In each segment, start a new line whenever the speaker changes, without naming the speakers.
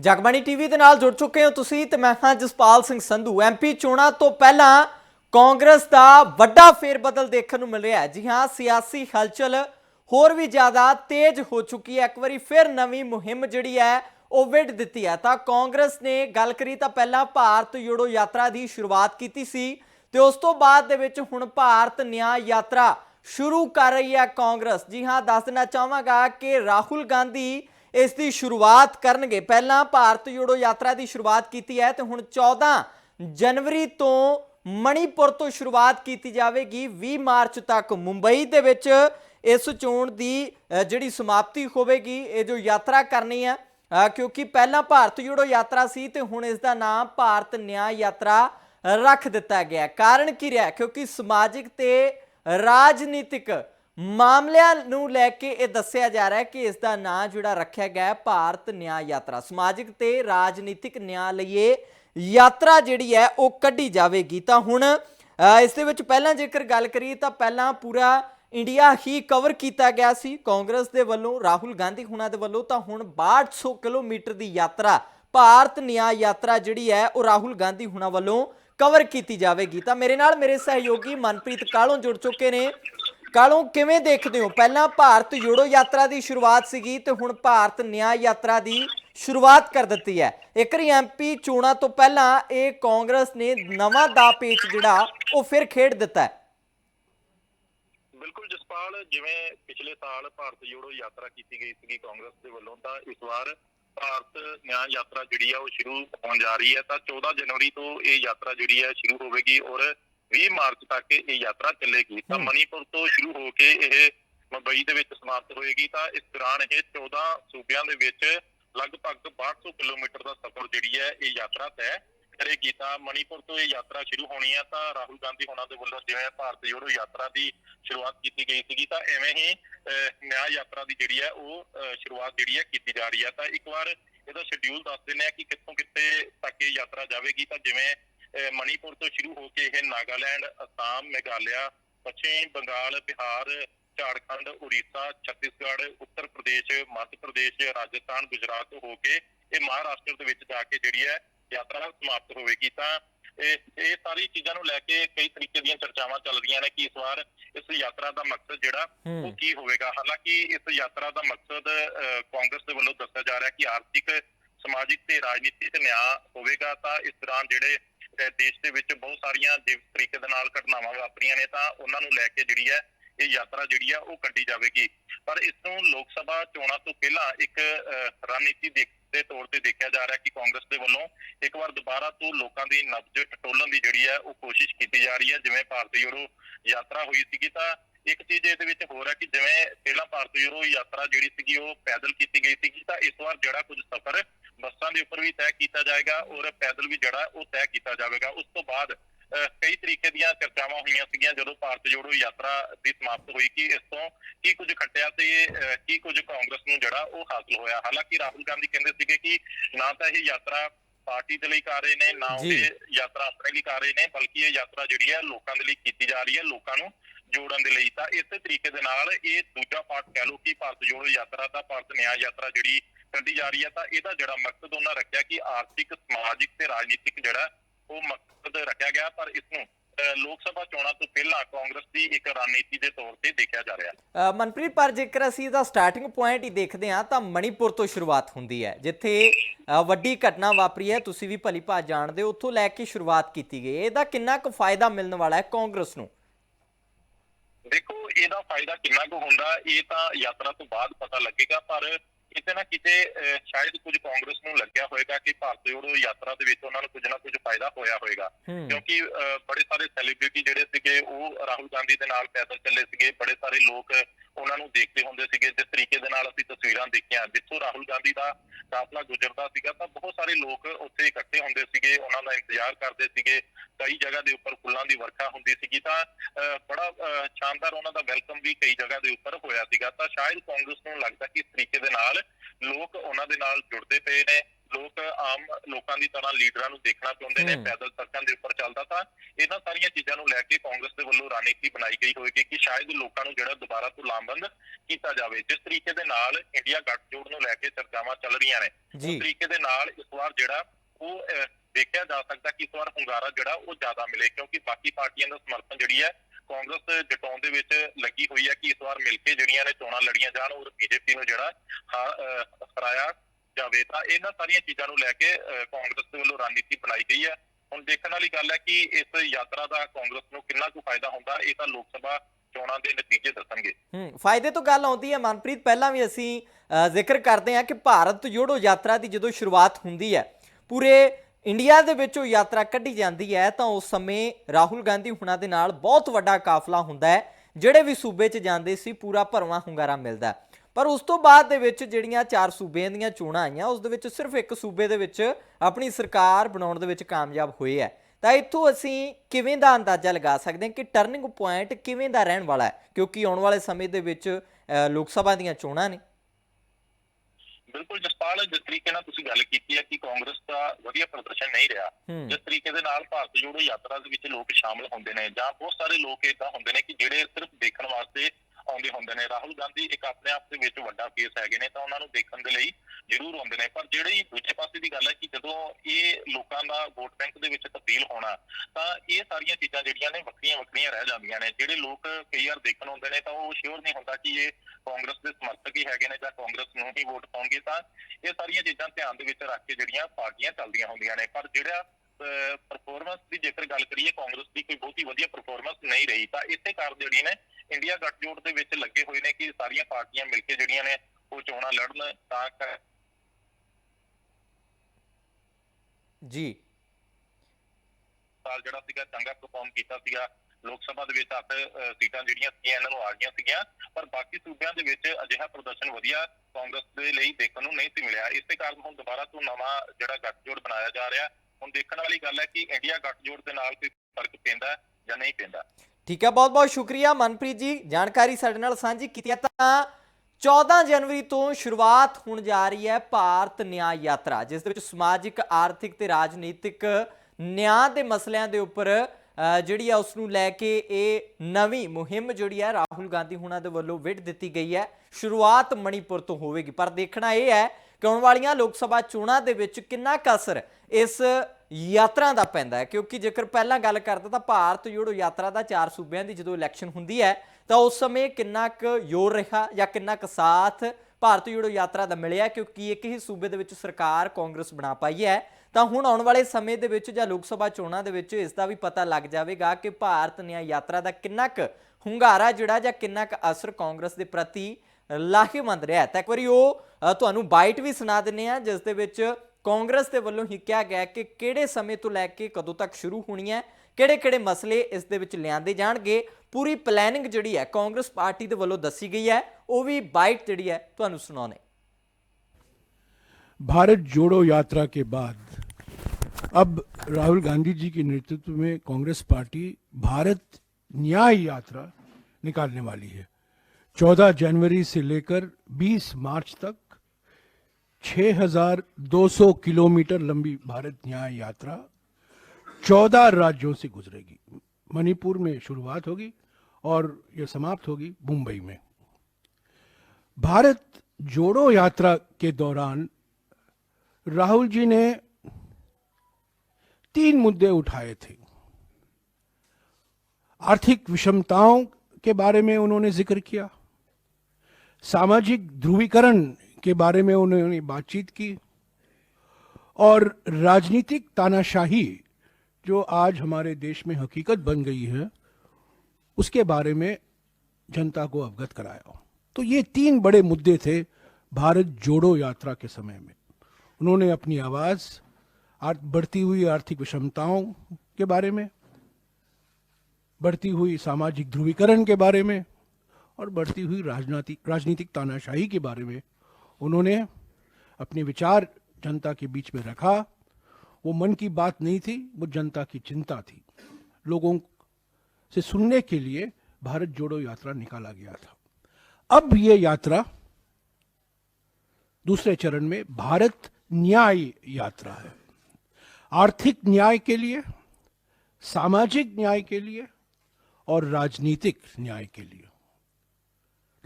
Jagbani TV ਦੇ ਨਾਲ ਜੁੜ ਚੁੱਕੇ ਹੋ ਤੁਸੀਂ ਤੇ ਮੈਂ ਹਾਂ ਜਸਪਾਲ ਸਿੰਘ ਸੰਧੂ ਐਮਪੀ ਚੋਣਾਂ ਤੋਂ ਪਹਿਲਾਂ ਕਾਂਗਰਸ ਦਾ ਵੱਡਾ ਫੇਰਬਦਲ ਦੇਖਣ ਨੂੰ ਮਿਲ ਰਿਹਾ ਹੈ। ਜੀ ਹਾਂ, ਸਿਆਸੀ ਹਲਚਲ ਹੋਰ ਵੀ ਜ਼ਿਆਦਾ ਤੇਜ਼ ਹੋ ਚੁੱਕੀ ਹੈ। ਇੱਕ ਵਾਰੀ ਫਿਰ ਨਵੀਂ ਮੁਹਿੰਮ ਜਿਹੜੀ ਹੈ, ਉਹ ਵਿੱਢ ਦਿੱਤੀ ਹੈ। ਤਾਂ ਕਾਂਗਰਸ ਨੇ ਗੱਲ ਕਰੀ ਤਾਂ ਪਹਿਲਾਂ ਭਾਰਤ ਜੋੜੋ ਯਾਤਰਾ ਦੀ ਸ਼ੁਰੂਆਤ ਕੀਤੀ ਸੀ ਤੇ ਉਸ ਤੋਂ ਬਾਅਦ ਦੇ ਵਿੱਚ ਹੁਣ ਭਾਰਤ ਨਿਆਂ ਯਾਤਰਾ ਸ਼ੁਰੂ ਕਰ ਰਹੀ ਹੈ ਕਾਂਗਰਸ। ਜੀ ਹਾਂ, ਦੱਸ ਦੇਣਾ ਚਾਹਾਂਗਾ ਕਿ ਰਾਹੁਲ ਗਾਂਧੀ ਇਸ ਦੀ ਸ਼ੁਰੂਆਤ ਕਰਨਗੇ। ਪਹਿਲਾਂ ਭਾਰਤ ਜੋੜੋ ਯਾਤਰਾ ਦੀ ਸ਼ੁਰੂਆਤ ਕੀਤੀ ਹੈ ਤੇ ਹੁਣ 14 ਜਨਵਰੀ ਤੋਂ ਮਣੀਪੁਰ ਤੋਂ ਸ਼ੁਰੂਆਤ ਕੀਤੀ ਜਾਵੇਗੀ। 20 ਮਾਰਚ ਤੱਕ ਮੁੰਬਈ ਦੇ ਵਿੱਚ ਇਸ ਚੋਣ ਦੀ ਜਿਹੜੀ ਸਮਾਪਤੀ ਹੋਵੇਗੀ, ਇਹ ਜੋ ਯਾਤਰਾ ਕਰਨੀ ਹੈ ਕਿਉਂਕਿ ਪਹਿਲਾਂ ਭਾਰਤ ਜੋੜੋ ਯਾਤਰਾ ਸੀ ਤੇ ਹੁਣ ਇਸ ਦਾ ਨਾਮ ਭਾਰਤ ਨਿਆਂ ਯਾਤਰਾ ਰੱਖ ਦਿੱਤਾ ਗਿਆ ਕਾਰਨ ਕੀ ਰਿਹਾ ਕਿਉਂਕਿ ਸਮਾਜਿਕ ਤੇ ਰਾਜਨੀਤਿਕ ਮਾਮਲਿਆਂ ਨੂੰ ਲੈ ਕੇ ਇਹ ਦੱਸਿਆ ਜਾ ਰਿਹਾ ਹੈ ਕਿ ਇਸ ਦਾ ਨਾਂ ਜਿਹੜਾ ਰੱਖਿਆ ਗਿਆ ਹੈ ਭਾਰਤ ਨਿਆਂ ਯਾਤਰਾ। ਸਮਾਜਿਕ ਤੇ ਰਾਜਨੀਤਿਕ ਨਿਆਂ ਲਈ ਇਹ ਯਾਤਰਾ ਜਿਹੜੀ ਹੈ ਉਹ ਕੱਢੀ ਜਾਵੇਗੀ। ਤਾਂ ਹੁਣ ਇਸ ਦੇ ਵਿੱਚ ਪਹਿਲਾਂ ਜੇਕਰ ਗੱਲ ਕਰੀਏ ਤਾਂ ਪਹਿਲਾਂ ਪੂਰਾ ਇੰਡੀਆ ਹੀ ਕਵਰ ਕੀਤਾ ਗਿਆ ਸੀ। ਕਾਂਗਰਸ ਦੇ ਵੱਲੋਂ, ਰਾਹੁਲ ਗਾਂਧੀ ਹੁਣਾਂ ਦੇ ਵੱਲੋਂ ਤਾਂ ਹੁਣ 6200 ਕਿਲੋਮੀਟਰ ਦੀ ਯਾਤਰਾ, ਭਾਰਤ ਨਿਆਂ ਯਾਤਰਾ ਜਿਹੜੀ ਹੈ ਉਹ ਰਾਹੁਲ ਗਾਂਧੀ ਹੁਣਾਂ ਵੱਲੋਂ ਕਵਰ ਕੀਤੀ ਜਾਵੇਗੀ। ਤਾਂ ਮੇਰੇ ਨਾਲ ਮੇਰੇ ਸਹਿਯੋਗੀ ਮਨਪ੍ਰੀਤ ਕਾਲੋਂ ਜੁੜ ਚੁੱਕੇ ਨੇ? ਕਾਲੋਂ ਕਿਵੇਂ ਦੇਖਦੇ ਹੋ? ਪਹਿਲਾਂ ਭਾਰਤ ਜੋੜੋ ਯਾਤਰਾ ਦੀ ਸ਼ੁਰੂਆਤ ਸੀਗੀ ਤੇ ਹੁਣ ਭਾਰਤ ਨਿਆਂ ਯਾਤਰਾ ਦੀ ਸ਼ੁਰੂਆਤ ਕਰ ਦਿੱਤੀ ਹੈ। ਇੱਕ ਐਮਪੀ ਚੋਣਾਂ ਤੋਂ ਪਹਿਲਾਂ ਇਹ ਕਾਂਗਰਸ ਨੇ ਨਵਾਂ ਦਾ ਜਿਹੜਾ, ਉਹ ਫਿਰ ਖੇਡ ਦਿੱਤਾ ਹੈ।
ਬਿਲਕੁਲ ਜਸਪਾਲ, ਜਿਵੇਂ ਪਿਛਲੇ ਸਾਲ ਭਾਰਤ ਜੋੜੋ ਯਾਤਰਾ ਕੀਤੀ ਗਈ ਸੀਗੀ ਕਾਂਗਰਸ ਦੇ ਵੱਲੋਂ, ਤਾਂ ਇਸ ਵਾਰ ਭਾਰਤ ਨਿਆਂ ਯਾਤਰਾ ਜਿਹੜੀ ਆ, ਉਹ ਸ਼ੁਰੂ ਹੋਣ ਜਾ ਰਹੀ ਹੈ। ਤਾਂ 14 ਜਨਵਰੀ ਤੋਂ ਇਹ ਯਾਤਰਾ ਜਿਹੜੀ ਹੈ, ਸ਼ੁਰੂ ਹੋਵੇਗੀ ਔਰ 20 ਮਾਰਚ ਤੱਕ ਇਹ ਯਾਤਰਾ ਚੱਲੇਗੀ ਤਾਂ
ਹਮ।
ਮਣੀਪੁਰ ਤੋਂ ਸ਼ੁਰੂ ਹੋ ਕੇ ਇਹ ਮੁੰਬਈ ਦੇ ਵਿੱਚ ਸਮਾਪਤ ਹੋਏਗੀ ਤਾਂ ਇਸ ਦੌਰਾਨ ਇਹ 14 ਸੂਬਿਆਂ ਦੇ ਵਿੱਚ ਲਗਭਗ 6200 ਕਿਲੋਮੀਟਰ ਦਾ ਸਫ਼ਰ ਜਿਹੜੀ ਹੈ ਇਹ ਯਾਤਰਾ ਤੈਅ ਕਰੇਗੀ। ਤਾਂ ਮਣੀਪੁਰ ਤੋਂ ਇਹ ਯਾਤਰਾ ਸ਼ੁਰੂ ਹੋਣੀ ਹੈ ਤਾਂ ਰਾਹੁਲ ਗਾਂਧੀ ਹੋਣਾ ਦੇ ਵੱਲੋਂ ਜਿਵੇਂ ਭਾਰਤ ਜੋੜੋ ਯਾਤਰਾ ਦੀ ਸ਼ੁਰੂਆਤ ਕੀਤੀ ਗਈ ਸੀਗੀ ਤਾਂ ਐਵੇਂ ਹੀ ਨਿਆਂ ਯਾਤਰਾ ਦੀ ਜਿਹੜੀ ਹੈ ਉਹ ਸ਼ੁਰੂਆਤ ਜਿਹੜੀ ਹੈ ਕੀਤੀ ਜਾ ਰਹੀ ਹੈ। ਤਾਂ ਇੱਕ ਵਾਰ ਇਹਦਾ ਸ਼ਡਿਊਲ ਦੱਸ ਦਿੰਦੇ ਆ ਕਿ ਕਿੱਥੋਂ ਕਿੱਥੇ ਤੱਕ ਇਹ ਯਾਤਰਾ ਜਾਵੇਗੀ। ਤਾਂ ਜਿਵੇਂ ਮਣੀਪੁਰ ਤੋਂ ਸ਼ੁਰੂ ਹੋ ਕੇ ਇਹ ਨਾਗਾਲੈਂਡ ਅਸਾਮ ਮੇਘਾਲਿਆ ਪੱਛਮੀ ਬੰਗਾਲ ਬਿਹਾਰ ਝਾਰਖੰਡ ਉੜੀਸਾ ਛੱਤੀਸਗੜ੍ਹ ਉੱਤਰ ਪ੍ਰਦੇਸ਼ ਮੱਧ ਪ੍ਰਦੇਸ਼ ਰਾਜਸਥਾਨ ਗੁਜਰਾਤ ਤੋਂ ਹੋ ਕੇ ਇਹ ਮਹਾਰਾਸ਼ਟਰ ਦੇ ਵਿੱਚ ਜਾ ਕੇ ਜਿਹੜੀ ਹੈ ਯਾਤਰਾ ਸਮਾਪਤ ਹੋਵੇਗੀ। ਤਾਂ ਇਹ ਇਹ ਸਾਰੀ ਚੀਜ਼ਾਂ ਨੂੰ ਲੈ ਕੇ ਕਈ ਤਰੀਕੇ ਦੀਆਂ ਚਰਚਾਵਾਂ ਚੱਲ ਰਹੀਆਂ ਨੇ ਕਿ ਇਸ ਵਾਰ ਇਸ ਯਾਤਰਾ ਦਾ ਮਕਸਦ ਜਿਹੜਾ। ਉਹ ਕੀ ਹੋਵੇਗਾ। ਹਾਲਾਂਕਿ ਇਸ ਯਾਤਰਾ ਦਾ ਮਕਸਦ ਕਾਂਗਰਸ ਦੇ ਵੱਲੋਂ ਦੱਸਿਆ ਜਾ ਰਿਹਾ ਕਿ ਆਰਥਿਕ ਸਮਾਜਿਕ ਤੇ ਰਾਜਨੀਤਿਕ ਨਿਆਂ ਹੋਵੇਗਾ। ਤਾਂ ਇਸ ਦੌਰਾਨ ਜਿਹੜੇ ਦੇਸ਼ ਦੇ ਵਿੱਚ ਬਹੁਤ ਸਾਰੀਆਂ ਜਿਸ ਤਰੀਕੇ ਦੇ ਨਾਲ ਘਟਨਾਵਾਂ ਵਾਪਰੀਆਂ ਨੇ, ਤਾਂ ਉਹਨਾਂ ਨੂੰ ਲੈ ਕੇ ਜਿਹੜੀ ਹੈ, ਇਹ ਯਾਤਰਾ ਜਿਹੜੀ ਆ ਉਹ ਕੱਢੀ ਜਾਵੇਗੀ। ਪਰ ਇਸ ਨੂੰ ਲੋਕ ਸਭਾ ਚੋਣਾਂ ਤੋਂ ਪਹਿਲਾਂ ਇੱਕ ਰਣਨੀਤੀ ਦੇ ਤੌਰ ਤੇ ਦੇਖਿਆ ਜਾ ਰਿਹਾ ਕਿ ਕਾਂਗਰਸ ਦੇ ਵੱਲੋਂ ਇੱਕ ਵਾਰ ਦੁਬਾਰਾ ਤੋਂ ਲੋਕਾਂ ਦੀ ਨਬਜ ਟਟੋਲਣ ਦੀ ਜਿਹੜੀ ਹੈ, ਉਹ ਕੋਸ਼ਿਸ਼ ਕੀਤੀ ਜਾ ਰਹੀ ਹੈ। ਜਿਵੇਂ ਭਾਰਤ ਯੂਰੋ ਯਾਤਰਾ ਹੋਈ ਸੀਗੀ, ਤਾਂ ਇੱਕ ਚੀਜ਼ ਇਹਦੇ ਵਿੱਚ ਹੋਰ ਹੈ ਕਿ ਜਿਵੇਂ ਪਹਿਲਾਂ ਭਾਰਤ ਯੂਰੋ ਯਾਤਰਾ ਜਿਹੜੀ ਸੀਗੀ, ਉਹ ਪੈਦਲ ਕੀਤੀ ਗਈ ਸੀਗੀ, ਤਾਂ ਇਸ ਵਾਰ ਜਿਹੜਾ ਕੁਝ ਸਫ਼ਰ ਬੱਸਾਂ ਦੇ ਉੱਪਰ ਵੀ ਤੈਅ ਕੀਤਾ ਜਾਏਗਾ ਔਰ ਪੈਦਲ ਵੀ ਜਿਹੜਾ ਉਹ ਤੈਅ ਕੀਤਾ ਜਾਵੇਗਾ। ਉਸ ਤੋਂ ਬਾਅਦ ਕਈ ਤਰੀਕੇ ਦੀਆਂ ਚਰਚਾਵਾਂ ਹੋਈਆਂ ਸੀਗੀਆਂ ਜਦੋਂ ਭਾਰਤ ਜੋੜੋ ਯਾਤਰਾ ਦੀ ਸਮਾਪਤ ਹੋਈ ਕਿ ਇਸ ਤੋਂ ਕੀ ਕੁਝ ਖੱਟਿਆ ਤੇ ਕੀ ਕੁਝ ਕਾਂਗਰਸ ਨੂੰ ਜਿਹੜਾ ਉਹ ਹਾਸਲ ਹੋਇਆ। ਹਾਲਾਂਕਿ ਰਾਹੁਲ ਗਾਂਧੀ ਕਹਿੰਦੇ ਸੀਗੇ ਕਿ ਨਾ ਤਾਂ ਇਹ ਯਾਤਰਾ ਪਾਰਟੀ ਦੇ ਲਈ ਕਰ ਰਹੇ ਨੇ ਨਾ ਉਹ ਯਾਤਰਾ ਆਪਣੇ ਲਈ ਕਰ ਰਹੇ ਨੇ ਬਲਕਿ ਇਹ ਯਾਤਰਾ ਜਿਹੜੀ ਹੈ ਲੋਕਾਂ ਦੇ ਲਈ ਕੀਤੀ ਜਾ ਰਹੀ ਹੈ ਲੋਕਾਂ ਨੂੰ ਜੋੜਨ ਦੇ ਲਈ। ਤਾਂ ਇਸੇ ਤਰੀਕੇ ਦੇ ਨਾਲ ਇਹ ਦੂਜਾ ਪਾਰਟ ਕਹਿ ਲਓ ਕਿ ਭਾਰਤ ਜੋੜੋ ਯਾਤਰਾ ਦਾ ਭਾਰਤ ਨਿਆਂ ਯਾਤਰਾ ਜਿਹੜੀ ਕੱਢੀ ਜਾ ਰਹੀ ਹੈ ਤਾਂ ਇਹਦਾ ਜਿਹੜਾ ਮਕਸਦ ਉਹਨਾਂ ਰੱਖਿਆ ਕਿ ਆਰਥਿਕ ਸਮਾਜਿਕ ਤੇ ਰਾਜਨੀਤਿਕ ਜਿਹੜਾ ਉਹ ਮਕਸਦ ਰੱਖਿਆ ਗਿਆ ਪਰ ਇਸ ਨੂੰ ਲੋਕ ਸਭਾ ਚੋਣਾਂ ਤੋਂ ਪਹਿਲਾਂ ਕਾਂਗਰਸ ਦੀ ਇੱਕ ਰਣਨੀਤੀ ਦੇ ਤੌਰ ਤੇ ਦੇਖਿਆ ਜਾ ਰਿਹਾ।
ਮਨਪ੍ਰੀਤ ਪਰ ਜੇਕਰ ਅਸੀਂ ਇਹਦਾ ਸਟਾਰਟਿੰਗ ਪੁਆਇੰਟ ਹੀ ਦੇਖਦੇ ਹਾਂ ਤਾਂ ਮਣੀਪੁਰ ਤੋਂ ਸ਼ੁਰੂਆਤ ਹੁੰਦੀ ਹੈ ਜਿੱਥੇ ਵੱਡੀ ਘਟਨਾ ਵਾਪਰੀ ਹੈ ਤੁਸੀਂ ਵੀ ਭਲੀ ਭਾਤ ਜਾਣਦੇ ਹੋ ਉੱਥੋਂ ਲੈ ਕੇ ਸ਼ੁਰੂਆਤ ਕੀਤੀ ਗਈ ਇਹਦਾ ਕਿੰਨਾ ਕੁ ਫਾਇਦਾ ਮਿਲਣ ਵਾਲਾ ਹੈ ਕਾਂਗਰਸ ਨੂੰ?
ਦੇਖੋ ਇਹਦਾ ਫਾਇਦਾ ਕਿੰਨਾ ਕੁ ਹੁੰਦਾ ਇਹ ਤਾਂ ਯਾਤਰਾ ਤੋਂ ਬਾਅਦ ਪਤਾ ਲੱਗੇਗਾ ਪਰ ਕਿਤੇ ਨਾ ਕਿਤੇ ਸ਼ਾਇਦ ਕੁਝ ਕਾਂਗਰਸ ਨੂੰ ਲੱਗਿਆ ਹੋਵੇਗਾ ਕਿ ਭਾਰਤ ਜੋੜੋ ਯਾਤਰਾ ਦੇ ਵਿੱਚ ਉਹਨਾਂ ਨੂੰ ਕੁਝ ਨਾ ਕੁਝ ਫਾਇਦਾ ਹੋਇਆ ਹੋਵੇਗਾ ਕਿਉਂਕਿ ਬੜੇ ਸਾਰੇ ਸੈਲੀਬ੍ਰਿਟੀ ਜਿਹੜੇ ਸੀਗੇ ਉਹ ਰਾਹੁਲ ਗਾਂਧੀ ਦੇ ਨਾਲ ਪੈਦਲ ਚੱਲੇ ਸੀਗੇ। ਬੜੇ ਸਾਰੇ ਲੋਕ ਉਹਨਾਂ ਨੂੰ ਦੇਖਦੇ ਹੁੰਦੇ ਸੀਗੇ ਜਿਸ ਤਰੀਕੇ ਦੇ ਨਾਲ ਅਸੀਂ ਤਸਵੀਰਾਂ ਦੇਖੀਆਂ। ਜਿੱਥੋਂ ਰਾਹੁਲ ਗਾਂਧੀ ਦਾ ਕਾਫਲਾ ਗੁਜ਼ਰਦਾ ਸੀਗਾ ਤਾਂ ਬਹੁਤ ਸਾਰੇ ਲੋਕ ਉੱਥੇ ਇਕੱਠੇ ਹੁੰਦੇ ਸੀਗੇ ਉਹਨਾਂ ਦਾ ਇੰਤਜ਼ਾਰ ਕਰਦੇ ਸੀਗੇ। ਕਈ ਜਗ੍ਹਾ ਦੇ ਉੱਪਰ ਫੁੱਲਾਂ ਦੀ ਵਰਖਾ ਹੁੰਦੀ ਸੀਗੀ ਤਾਂ ਅਹ, ਬੜਾ ਅਹ, ਸ਼ਾਨਦਾਰ ਉਹਨਾਂ ਦਾ ਵੈਲਕਮ ਵੀ ਕਈ ਜਗ੍ਹਾ ਦੇ ਉੱਪਰ ਹੋਇਆ ਸੀਗਾ। ਤਾਂ ਸ਼ਾਇਦ ਕਾਂਗਰਸ ਨੂੰ ਲੱਗਦਾ ਕਿ ਇਸ ਤਰੀਕੇ ਦੇ ਨਾਲ ਲੋਕ ਉਹਨਾਂ ਦੇ ਨਾਲ ਜੁੜਦੇ ਪਏ ਨੇ। ਲੋਕ ਆਮ ਲੋਕਾਂ ਦੀ ਤਰ੍ਹਾਂ ਲੀਡਰਾਂ ਨੂੰ ਦੇਖਣਾ ਚਾਹੁੰਦੇ ਨੇ। ਪੈਦਲ ਸੜਕਾਂ ਦੇ ਉੱਪਰ ਚੱਲਦਾ ਤਾਂ ਇਹਨਾਂ ਸਾਰੀਆਂ ਚੀਜ਼ਾਂ ਨੂੰ ਲੈ ਕੇ ਕਾਂਗਰਸ ਦੇ ਵੱਲੋਂ ਰਣਨੀਤੀ ਬਣਾਈ ਗਈ ਹੋਵੇਗੀ ਕਿ ਸ਼ਾਇਦ ਲੋਕਾਂ ਨੂੰ ਜਿਹੜਾ ਦੁਬਾਰਾ ਤੋਂ ਲਾਮਬੰਦ ਕੀਤਾ ਜਾਵੇ ਜਿਸ ਤਰੀਕੇ ਦੇ ਨਾਲ ਇੰਡੀਆ ਗੱਠਜੋੜ ਨੂੰ ਲੈ ਕੇ ਚਰਚਾਵਾਂ ਚੱਲ ਰਹੀਆਂ ਨੇ ਉਸ ਤਰੀਕੇ ਦੇ ਨਾਲ ਇਸ ਵਾਰ ਜਿਹੜਾ ਉਹ ਦੇਖਿਆ ਜਾ ਸਕਦਾ ਕਿ ਇਸ ਵਾਰ ਹੁੰਗਾਰਾ ਜਿਹੜਾ ਉਹ ਜ਼ਿਆਦਾ ਮਿਲੇ ਕਿਉਂਕਿ ਬਾਕੀ ਪਾਰਟੀਆਂ ਦਾ ਸਮਰਥਨ ਜਿਹੜੀ ਹੈ ਕਾਂਗਰਸ ਜਟਾਉਣ ਦੇ ਵਿੱਚ ਲੱਗੀ ਹੋਈ ਹੈ ਕਿ ਇਸ ਵਾਰ ਮਿਲ ਕੇ ਜਿਹੜੀਆਂ ਨੇ ਚੋਣਾਂ ਲੜੀਆਂ ਜਾਣ ਔਰ ਬੀਜੇਪੀ ਨੂੰ ਜਿਹੜਾ ਹਰਾਇਆ ਜਾਵੇ, ਤਾਂ ਇਹਨਾਂ ਸਾਰੀਆਂ ਚੀਜ਼ਾਂ ਨੂੰ ਲੈ ਕੇ ਕਾਂਗਰਸ ਦੇ ਵੱਲੋਂ ਰਣਨੀਤੀ ਬਣਾਈ ਗਈ ਹੈ। ਹੁਣ ਦੇਖਣ ਵਾਲੀ ਗੱਲ ਹੈ ਕਿ ਇਸ ਯਾਤਰਾ ਦਾ ਕਾਂਗਰਸ ਨੂੰ ਕਿੰਨਾ ਕੁ ਫਾਇਦਾ ਹੁੰਦਾ, ਇਹ ਤਾਂ ਲੋਕ ਸਭਾ ਚੋਣਾਂ ਦੇ ਨਤੀਜੇ ਦੱਸਣਗੇ।
ਹੂੰ, ਫਾਇਦੇ ਤੋਂ ਗੱਲ ਆਉਂਦੀ ਹੈ, ਮਨਪ੍ਰੀਤ, ਪਹਿਲਾਂ ਵੀ ਅਸੀਂ ਜ਼ਿਕਰ ਕਰਦੇ ਹਾਂ ਕਿ ਭਾਰਤ ਜੋੜੋ ਯਾਤਰਾ ਦੀ ਜਦੋਂ ਸ਼ੁਰੂਆਤ ਹੁੰਦੀ ਹੈ, ਪੂਰੇ ਇੰਡੀਆ ਦੇ ਵਿੱਚੋਂ ਯਾਤਰਾ ਕੱਢੀ ਜਾਂਦੀ ਹੈ, ਤਾਂ ਉਸ ਸਮੇਂ ਰਾਹੁਲ ਗਾਂਧੀ ਹੁਣਾਂ ਦੇ ਨਾਲ ਬਹੁਤ ਵੱਡਾ ਕਾਫਲਾ ਹੁੰਦਾ ਹੈ, ਜਿਹੜੇ ਵੀ ਸੂਬੇ 'ਚ ਜਾਂਦੇ ਸੀ, ਪੂਰਾ ਭਰਵਾਂ ਹੁੰਗਾਰਾ ਮਿਲਦਾ ਪਰ ਉਸ ਤੋਂ ਬਾਅਦ ਦੇ ਵਿੱਚ ਜਿਹੜੀਆਂ ਚਾਰ ਸੂਬਿਆਂ ਦੀਆਂ ਚੋਣਾਂ ਆਈਆਂ ਉਸ ਦੇ ਵਿੱਚ ਸਿਰਫ ਇੱਕ ਸੂਬੇ ਦੇ ਵਿੱਚ ਆਪਣੀ ਸਰਕਾਰ ਬਣਾਉਣ ਦੇ ਵਿੱਚ ਕਾਮਯਾਬ ਹੋਏ ਹੈ ਤਾਂ ਇੱਥੋਂ ਅਸੀਂ ਕਿਵੇਂ ਦਾ ਅੰਦਾਜ਼ਾ ਲਗਾ ਸਕਦੇ ਹਾਂ ਕਿ ਟਰਨਿੰਗ ਪੁਆਇੰਟ ਕਿਵੇਂ ਦਾ ਰਹਿਣ ਵਾਲਾ ਹੈ? ਕਿਉਂਕਿ ਆਉਣ ਵਾਲੇ ਸਮੇਂ ਦੇ ਵਿੱਚ ਲੋਕ ਸਭਾ ਦੀਆਂ ਚੋਣਾਂ ਨੇ।
ਬਿਲਕੁਲ ਜਸਪਾਲ ਜਿਸ ਤਰੀਕੇ ਨਾਲ ਤੁਸੀਂ ਗੱਲ ਕੀਤੀ ਹੈ ਕਿ ਕਾਂਗਰਸ ਦਾ ਵਧੀਆ ਪ੍ਰਦਰਸ਼ਨ ਨਹੀਂ ਰਿਹਾ ਜਿਸ ਤਰੀਕੇ ਦੇ ਨਾਲ ਭਾਰਤ ਜੋੜੋ ਯਾਤਰਾ ਦੇ ਵਿੱਚ ਲੋਕ ਸ਼ਾਮਲ ਹੁੰਦੇ ਨੇ ਜਾਂ ਬਹੁਤ ਸਾਰੇ ਲੋਕ ਏਦਾਂ ਹੁੰਦੇ ਨੇ ਕਿ ਜਿਹੜੇ ਸਿਰਫ ਦੇਖਣ ਵਾਸਤੇ ਆਉਂਦੇ ਹੁੰਦੇ ਨੇ। ਰਾਹੁਲ ਗਾਂਧੀ ਇੱਕ ਆਪਣੇ ਆਪ ਦੇ ਵਿੱਚ ਵੱਡਾ ਫੇਸ ਹੈਗੇ ਨੇ ਤਾਂ ਉਹਨਾਂ ਨੂੰ ਦੇਖਣ ਦੇ ਲਈ ਜ਼ਰੂਰ ਆਉਂਦੇ ਨੇ। ਪਰ ਜਿਹੜੀ ਦੂਜੇ ਪਾਸੇ ਦੀ ਗੱਲ ਹੈ ਕਿ ਜਦੋਂ ਇਹ ਲੋਕਾਂ ਦਾ ਵੋਟ ਬੈਂਕ ਦੇ ਵਿੱਚ ਤਬਦੀਲ ਹੋਣਾ, ਤਾਂ ਇਹ ਸਾਰੀਆਂ ਚੀਜ਼ਾਂ ਜਿਹੜੀਆਂ ਨੇ ਵੱਖਰੀਆਂ ਵੱਖਰੀਆਂ ਰਹਿ ਜਾਂਦੀਆਂ ਨੇ। ਜਿਹੜੇ ਲੋਕ ਕਈ ਵਾਰ ਦੇਖਣ ਆਉਂਦੇ ਨੇ ਤਾਂ ਉਹ ਸ਼ੋਰ ਨਹੀਂ ਹੁੰਦਾ ਕਿ ਇਹ ਕਾਂਗਰਸ ਦੇ ਸਮਰਥਕ ਹੀ ਹੈਗੇ ਨੇ ਜਾਂ ਕਾਂਗਰਸ ਨੂੰ ਹੀ ਵੋਟ ਪਾਉਣਗੇ। ਤਾਂ ਇਹ ਸਾਰੀਆਂ ਚੀਜ਼ਾਂ ਧਿਆਨ ਦੇ ਵਿੱਚ ਰੱਖ ਕੇ ਜਿਹੜੀਆਂ ਪਾਰਟੀਆਂ ਚੱਲਦੀਆਂ ਹੁੰਦੀਆਂ ਨੇ। ਪਰ ਜਿਹੜਾ ਪਰਫਾਰਮੈਂਸ ਦੀ ਜੇਕਰ ਗੱਲ ਕਰੀਏ, ਕਾਂਗਰਸ ਦੀ ਕੋਈ ਬਹੁਤੀ ਵਧੀਆ ਪਰਫਾਰਮੈਂਸ ਨਹੀਂ ਰਹੀ। ਤਾਂ ਇਸੇ ਕਾਰਨ ਜਿਹੜੀ ਨੇ ਇੰਡੀਆ ਗੱਠਜੋੜ ਦੇ ਵਿੱਚ ਲੱਗੇ ਹੋਏ ਨੇ ਕਿ ਸਾਰੀਆਂ ਪਾਰਟੀਆਂ ਮਿਲ ਕੇ ਜਿਹੜੀਆਂ ਨੇ ਉਹ ਚੋਣਾਂ ਲੜਨ ਤਾਂ ਕਰ-
ਜੀ।
ਸਾਲ ਜਿਹੜਾ ਸੀਗਾ ਚੰਗਾ ਪਰਫਾਰਮ ਕੀਤਾ ਸੀਗਾ। ਲੋਕ ਸਭਾ ਦੇ ਵਿੱਚ ਅੱਠ ਸੀਟਾਂ ਜਿਹੜੀਆਂ ਸੀਗੀਆਂ ਇਹਨਾਂ ਨੂੰ ਆ ਗਈਆਂ ਸੀਗੀਆਂ। ਪਰ ਬਾਕੀ ਸੂਬਿਆਂ ਦੇ ਵਿੱਚ ਅਜਿਹਾ ਪ੍ਰਦਰਸ਼ਨ ਵਧੀਆ ਕਾਂਗਰਸ ਦੇ ਲਈ ਦੇਖਣ ਨੂੰ ਨਹੀਂ ਸੀ ਮਿਲਿਆ। ਇਸੇ ਕਾਰਨ ਹੁਣ ਦੁਬਾਰਾ ਤੋਂ ਨਵਾਂ ਜਿਹੜਾ ਗੱਠਜੋੜ ਬਣਾਇਆ ਜਾ ਰਿਹਾ। ਹੁਣ ਦੇਖਣ ਵਾਲੀ ਗੱਲ ਹੈ ਕਿ ਇੰਡੀਆ ਗੱਠਜੋੜ ਦੇ ਨਾਲ ਕੋਈ ਫ਼ਰਕ ਪੈਂਦਾ ਜਾਂ ਨਹੀਂ ਪੈਂਦਾ।
ਠੀਕ ਹੈ, ਬਹੁਤ ਬਹੁਤ ਸ਼ੁਕਰੀਆ ਮਨਪ੍ਰੀਤ ਜੀ। ਜਾਣਕਾਰੀ ਸਾਡੇ ਨਾਲ ਸਾਂਝੀ ਕੀਤੀ ਹੈ ਤਾਂ 14 ਜਨਵਰੀ ਤੋਂ ਸ਼ੁਰੂਆਤ ਹੋਣ ਜਾ ਰਹੀ ਹੈ ਭਾਰਤ ਨਿਆਂ ਯਾਤਰਾ, ਜਿਸ ਦੇ ਵਿੱਚ ਸਮਾਜਿਕ, ਆਰਥਿਕ ਤੇ ਰਾਜਨੀਤਿਕ ਨਿਆਂ ਦੇ ਮਸਲਿਆਂ ਦੇ ਉੱਪਰ ਜਿਹੜੀ ਆ ਉਸ ਨੂੰ ਲੈ ਕੇ ਇਹ ਨਵੀਂ ਮੁਹਿੰਮ ਜਿਹੜੀ ਹੈ ਰਾਹੁਲ ਗਾਂਧੀ ਹੁਣਾਂ ਦੇ ਵੱਲੋਂ ਵਿੱਢ ਦਿੱਤੀ ਗਈ ਹੈ। ਸ਼ੁਰੂਆਤ ਮਣੀਪੁਰ ਤੋਂ ਹੋਵੇਗੀ। ਪਰ ਦੇਖਣਾ ਇਹ ਹੈ ਕਿ ਆਉਣ ਵਾਲੀਆਂ ਲੋਕ ਸਭਾ ਚੋਣਾਂ ਦੇ ਵਿੱਚ ਕਿੰਨਾ ਕੁ ਅਸਰ ਇਸ ਯਾਤਰਾ ਦਾ ਪੈਂਦਾ ਹੈ, ਕਿਉਂਕਿ ਜੇਕਰ ਪਹਿਲਾਂ ਗੱਲ ਕਰਦੇ ਤਾਂ ਭਾਰਤ ਜੋੜੋ ਯਾਤਰਾ ਦਾ ਚਾਰ ਸੂਬਿਆਂ ਦੀ ਜਦੋਂ ਇਲੈਕਸ਼ਨ ਹੁੰਦੀ ਹੈ, ਤਾਂ ਉਸ ਸਮੇਂ ਕਿੰਨਾ ਕੁ ਜ਼ੋਰ ਰਿਹਾ ਜਾਂ ਕਿੰਨਾ ਕੁ ਸਾਥ ਭਾਰਤ ਜੋੜੋ ਯਾਤਰਾ ਦਾ ਮਿਲਿਆ, ਕਿਉਂਕਿ ਇੱਕ ਹੀ ਸੂਬੇ ਦੇ ਵਿੱਚ ਸਰਕਾਰ ਕਾਂਗਰਸ ਬਣਾ ਪਾਈ ਹੈ। ਤਾਂ ਹੁਣ ਆਉਣ ਵਾਲੇ ਸਮੇਂ ਦੇ ਵਿੱਚ ਜਾਂ ਲੋਕ ਸਭਾ ਚੋਣਾਂ ਦੇ ਵਿੱਚ ਇਸ ਦਾ ਵੀ ਪਤਾ ਲੱਗ ਜਾਵੇਗਾ ਕਿ ਭਾਰਤ ਨਿਆਂ ਯਾਤਰਾ ਦਾ ਕਿੰਨਾ ਕੁ ਹੁੰਗਾਰਾ ਜਿਹੜਾ ਜਾਂ ਕਿੰਨਾ ਕੁ ਅਸਰ ਕਾਂਗਰਸ ਦੇ ਪ੍ਰਤੀ ਲਾਹੇਵੰਦ ਰਿਹਾ ਤਾਂ ਇੱਕ ਵਾਰੀ ਉਹ ਤੁਹਾਨੂੰ ਬਾਈਟ ਵੀ ਸੁਣਾ ਦਿੰਨੇ ਆ ਜਿਸ ਦੇ ਵਿੱਚ ਕਾਂਗਰਸ ਦੇ ਵੱਲੋਂ ਹੀ ਕਿਹਾ ਗਿਆ ਕਿ ਕਿਹੜੇ ਸਮੇਂ ਤੋਂ ਲੈ ਕੇ ਕਦੋਂ ਤੱਕ ਸ਼ੁਰੂ ਹੋਣੀ ਹੈ ਕਿਹੜੇ ਕਿਹੜੇ ਮਸਲੇ ਇਸ ਦੇ ਵਿੱਚ ਲਿਆਂਦੇ ਜਾਣਗੇ ਪੂਰੀ ਪਲੈਨਿੰਗ ਜਿਹੜੀ ਹੈ ਕਾਂਗਰਸ ਪਾਰਟੀ ਦੇ ਵੱਲੋਂ ਦੱਸੀ ਗਈ ਹੈ ਉਹ ਵੀ ਬਾਈਟ ਜਿਹੜੀ ਹੈ ਤੁਹਾਨੂੰ ਸੁਣਾਉਣੇ
भारत जोड़ो यात्रा के बाद अब राहुल गांधी जी के नेतृत्व में कांग्रेस पार्टी भारत न्याय यात्रा निकालने वाली है 14 जनवरी से लेकर 20 मार्च तक 6200 किलोमीटर लंबी भारत न्याय यात्रा 14 राज्यों से गुजरेगी। मणिपुर में शुरुआत होगी और यह समाप्त होगी मुंबई में। भारत जोड़ो यात्रा के दौरान राहुल जी ने तीन मुद्दे उठाए थे। आर्थिक विषमताओं के बारे में उन्होंने ज़िक्र किया। सामाजिक ध्रुवीकरण के बारे में उन्होंने बातचीत की। और राजनीतिक तानाशाही जो आज हमारे देश में हकीकत बन गई है, उसके बारे में जनता को अवगत कराया। तो ये तीन बड़े मुद्दे थे भारत जोड़ो यात्रा के समय में। उन्होंने अपनी आवाज़ बढ़ती हुई आर्थिक विषमताओं के बारे में, बढ़ती हुई सामाजिक ध्रुवीकरण के बारे में, और बढ़ती हुई राजनीतिक राजनीतिक तानाशाही के बारे में उन्होंने अपने विचार जनता के बीच में रखा। वो मन की बात नहीं थी, वो जनता की चिंता थी। लोगों से सुनने के लिए भारत जोड़ो यात्रा निकाला गया था। अब ये यात्रा दूसरे चरण में भारत न्याय यात्रा है। आर्थिक न्याय के लिए, सामाजिक न्याय के लिए और राजनीतिक न्याय के लिए।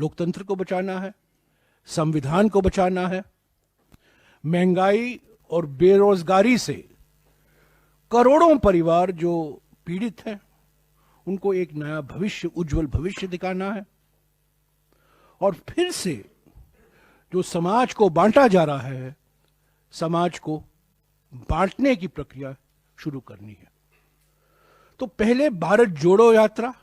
लोकतंत्र को बचाना है। संविधान को बचाना है। महँगाई और बेरोजगारी से करोड़ों परिवार जो पीड़ित हैं, उनको एक नया भविष्य, उज्जवल भविष्य दिखाना है। और फिर से जो समाज को बांटा जा रहा है, समाज को बांटने की प्रक्रिया शुरू करनी है। तो पहले भारत जोड़ो यात्रा